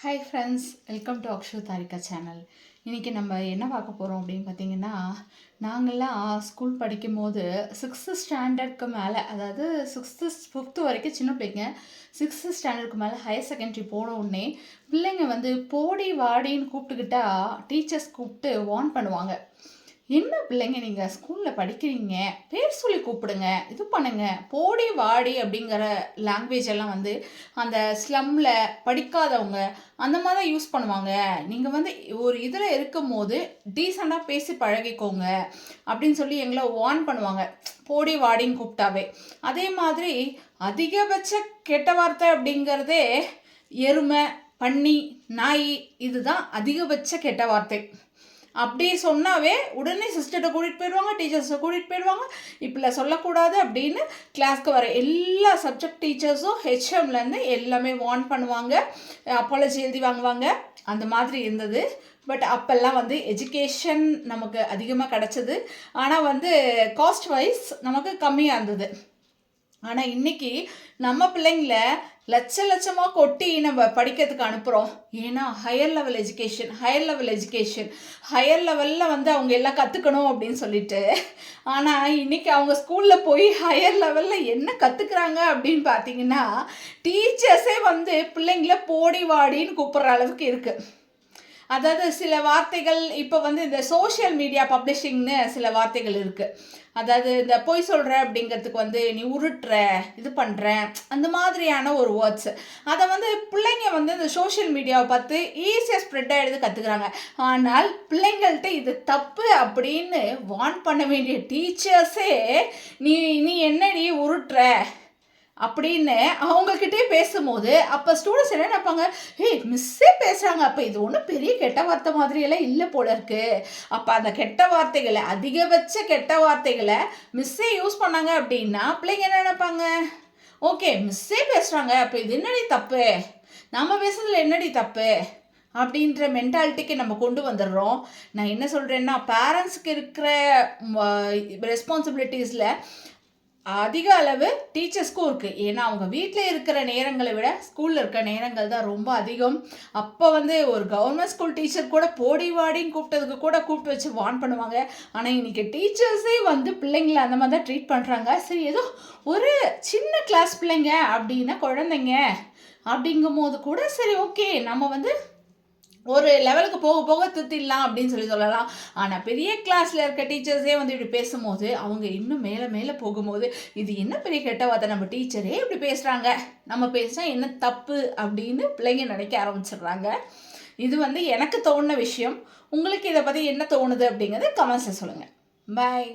Hi friends welcome to Akshu Tharika channel இன்றைக்கி நம்ம என்ன பார்க்க போகிறோம் அப்படின்னு பார்த்தீங்கன்னா நாங்கள்லாம் ஸ்கூல் படிக்கும் போது சிக்ஸ்த்து ஸ்டாண்டர்டுக்கு மேலே அதாவது சிக்ஸ்த்து ஃபிஃப்த்து வரைக்கும் சின்ன பிள்ளைங்க சிக்ஸ்த்து ஸ்டாண்டர்டுக்கு மேலே ஹையர் செகண்டரி போன உடனே பிள்ளைங்க வந்து போடி வாடின்னு கூப்பிட்டுக்கிட்டா டீச்சர்ஸ் கூப்பிட்டு வார்ன் பண்ணுவாங்க. என்ன பிள்ளைங்க நீங்கள் ஸ்கூலில் படிக்கிறீங்க? பேர் சொல்லி கூப்பிடுங்க இது பண்ணுங்க. போடி வாடி அப்படிங்கிற லாங்குவேஜ் எல்லாம் வந்து அந்த ஸ்லம்மில் படிக்காதவங்க அந்த மாதிரி தான் யூஸ் பண்ணுவாங்க. நீங்கள் வந்து ஒரு இதில் இருக்கும் போது டீசெண்டாக பேசி பழகிக்கோங்க அப்படின்னு சொல்லி எங்களை வார்ன் பண்ணுவாங்க. போடி வாடின்னு கூப்பிட்டாவே. அதே மாதிரி அதிகபட்ச கெட்ட வார்த்தை அப்படிங்கிறதே எருமை பன்னி நாய் இதுதான் அதிகபட்ச கெட்ட வார்த்தை. அப்படி சொன்னாவே உடனே சிஸ்டர்கிட்ட கூட்டிகிட்டு போயிடுவாங்க டீச்சர்ஸை கூட்டிகிட்டு போயிடுவாங்க. இப்படிலாம் சொல்லக்கூடாது அப்படின்னு கிளாஸ்க்கு வர எல்லா சப்ஜெக்ட் டீச்சர்ஸும் ஹெச்எம்லேருந்து எல்லாமே வார்ன் பண்ணுவாங்க அப்பாலஜி எழுதி வாங்குவாங்க. அந்த மாதிரி இருந்தது. பட் அப்போல்லாம் வந்து எஜுகேஷன் நமக்கு அதிகமாக கிடச்சிது. ஆனால் வந்து காஸ்ட் வைஸ் நமக்கு கம்மியாக இருந்தது. ஆனால் இன்னைக்கு நம்ம பிள்ளைங்கள லட்ச லட்சமாக கொட்டி நம்ம படிக்கிறதுக்கு அனுப்புகிறோம் ஏன்னா higher level education higher level education higher லெவலில் வந்து அவங்க எல்லாம் கற்றுக்கணும் அப்படின்னு சொல்லிட்டு. ஆனால் இன்றைக்கி அவங்க ஸ்கூலில் போய் ஹையர் லெவலில் என்ன கற்றுக்குறாங்க அப்படின்னு பார்த்தீங்கன்னா டீச்சர்ஸே வந்து பிள்ளைங்கள போடி வாடின்னு கூப்பிட்ற அளவுக்கு இருக்குது அதாவது சில வார்த்தைகள் இப்போ வந்து இந்த சோஷியல் மீடியா பப்ளிஷிங்னு சில வார்த்தைகள் இருக்குது அதாவது இந்த பொய் சொல்கிற அப்படிங்கிறதுக்கு வந்து நீ உருட்டுற இது பண்ணுற அந்த மாதிரியான ஒரு வேர்ட்ஸ் அதை வந்து பிள்ளைங்க வந்து இந்த சோஷியல் மீடியாவை பார்த்து ஈஸியாக ஸ்ப்ரெட் ஆகிடுது கற்றுக்குறாங்க ஆனால் பிள்ளைங்கள்ட்ட இது தப்பு அப்படின்னு வார்ன் பண்ண வேண்டிய டீச்சர்ஸே நீ நீ என்னடி உருட்டுற? அப்படின்னு அவங்கக்கிட்டே பேசும்போது அப்போ ஸ்டூடெண்ட்ஸ் என்ன நினைப்பாங்க? ஹே மிஸ்ஸே பேசுகிறாங்க அப்போ இது ஒன்றும் பெரிய கெட்ட வார்த்தை மாதிரியெல்லாம் இல்லை போல இருக்கு. அப்போ அந்த கெட்ட வார்த்தைகளை அதிகபட்ச கெட்ட வார்த்தைகளை மிஸ்ஸே யூஸ் பண்ணாங்க அப்படின்னா பிள்ளைங்க என்ன நினைப்பாங்க? ஓகே மிஸ்ஸே பேசுகிறாங்க அப்போ இது என்னடி தப்பு? நம்ம பேசுறதுல என்னடி தப்பு? அப்படின்ற மென்டாலிட்டிக்கு நம்ம கொண்டு வந்துடுறோம். நான் என்ன சொல்கிறேன்னா பேரண்ட்ஸுக்கு இருக்கிற ரெஸ்பான்சிபிலிட்டிஸில் அதிக அளவு டீச்சர்ஸ்க்கும் இருக்குது ஏன்னா அவங்க வீட்டில் இருக்கிற நேரங்களை விட ஸ்கூலில் இருக்கிற நேரங்கள் தான் ரொம்ப அதிகம். அப்போ வந்து ஒரு கவர்மெண்ட் ஸ்கூல் டீச்சர் கூட போடி வாடின்னு கூப்பிட்டதுக்கு கூட கூப்பிட்டு வச்சு வான் பண்ணுவாங்க. ஆனால் இன்றைக்கி டீச்சர்ஸே வந்து பிள்ளைங்களை அந்த மாதிரி தான் ட்ரீட் பண்ணுறாங்க சரி ஏதோ ஒரு சின்ன கிளாஸ் பிள்ளைங்க அப்படின்னா குழந்தைங்க அப்படிங்கும் போது கூட சரி ஓகே நம்ம வந்து ஒரு லெவலுக்கு போக போக திருத்திடலாம் அப்படின்னு சொல்லி சொல்லலாம். ஆனால் பெரிய கிளாஸில் இருக்க டீச்சர்ஸே வந்து இப்படி பேசும்போது அவங்க இன்னும் மேலே மேலே போகும்போது இது என்ன பெரிய கெட்ட வார்த்தை? நம்ம டீச்சரே இப்படி பேசுகிறாங்க நம்ம பேசினா என்ன தப்பு அப்படின்னு பிள்ளைங்க நினைக்க ஆரம்பிச்சிடுறாங்க. இது வந்து எனக்கு தோணுன விஷயம். உங்களுக்கு இதை பற்றி என்ன தோணுது அப்படிங்கிறத கமெண்ட்ஸில் சொல்லுங்கள் பாய்